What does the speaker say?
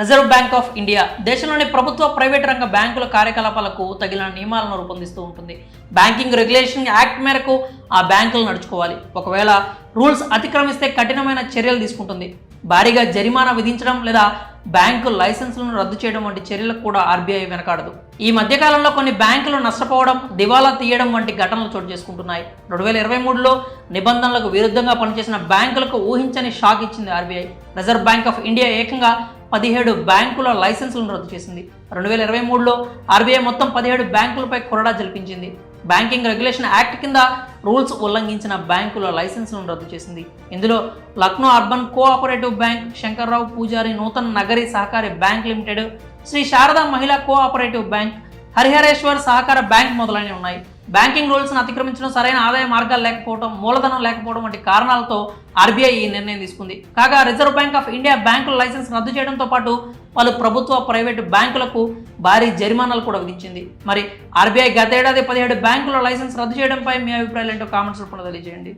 Reserve bank of India దేశంలోని ప్రభుత్వ private రంగ బ్యాంకుల కార్యకలాపాలకు తగిన నియమాలను రూపొందిస్తూ ఉంటుంది. బ్యాంకింగ్ రెగ్యులేషన్ యాక్ట్ మేరకు ఆ బ్యాంకులు నడుచుకోవాలి. ఒకవేళ రూల్స్ అతిక్రమిస్తే కఠినమైన చర్యలు తీసుకుంటుంది. భారీగా జరిమానా విధించడం లేదా బ్యాంకు లైసెన్సులను రద్దు చేయడం వంటి చర్యలకు కూడా ఆర్బీఐ వెనకాడదు. ఈ మధ్యకాలంలో కొన్ని బ్యాంకులు నష్టపోవడం దివాలా తీయడం వంటి ఘటనలు చోటు చేసుకుంటున్నాయి. రెండు వేల ఇరవై మూడులో నిబంధనలకు విరుద్ధంగా పనిచేసిన బ్యాంకులకు ఊహించని షాక్ ఇచ్చింది RBI. Reserve bank of India ఏకంగా పదిహేడు బ్యాంకుల లైసెన్సులను రద్దు చేసింది. రెండు వేల ఇరవై మూడులో ఆర్బీఐ మొత్తం పదిహేడు బ్యాంకులపై కొరడా జల్పించింది బ్యాంకింగ్ రెగ్యులేషన్ యాక్ట్ కింద రూల్స్ ఉల్లంఘించిన బ్యాంకుల లైసెన్సులను రద్దు చేసింది. ఇందులో Lucknow urban cooperative bank Shankarrao Pujari Nutan Nagari Sahakari bank limited Shri Sharada Mahila cooperative bank Harihareshwar సహకార బ్యాంక్ మొదలైనవి ఉన్నాయి. బ్యాంకింగ్ రూల్స్ను అతిక్రమించడం సరైన ఆదాయ మార్గాలు లేకపోవడం మూలధనం లేకపోవడం వంటి కారణాలతో ఆర్బీఐ ఈ నిర్ణయం తీసుకుంది. కాగా రిజర్వ్ బ్యాంక్ ఆఫ్ ఇండియా బ్యాంకుల లైసెన్స్ రద్దు చేయడంతో పాటు పలు ప్రభుత్వ ప్రైవేటు బ్యాంకులకు భారీ జరిమానాలు కూడా విధించింది. మరి ఆర్బీఐ గతేడాది పదిహేడు బ్యాంకుల లైసెన్స్ రద్దు చేయడంపై మీ అభిప్రాయాలు ఏంటో కామెంట్స్ రూపంలో తెలియజేయండి.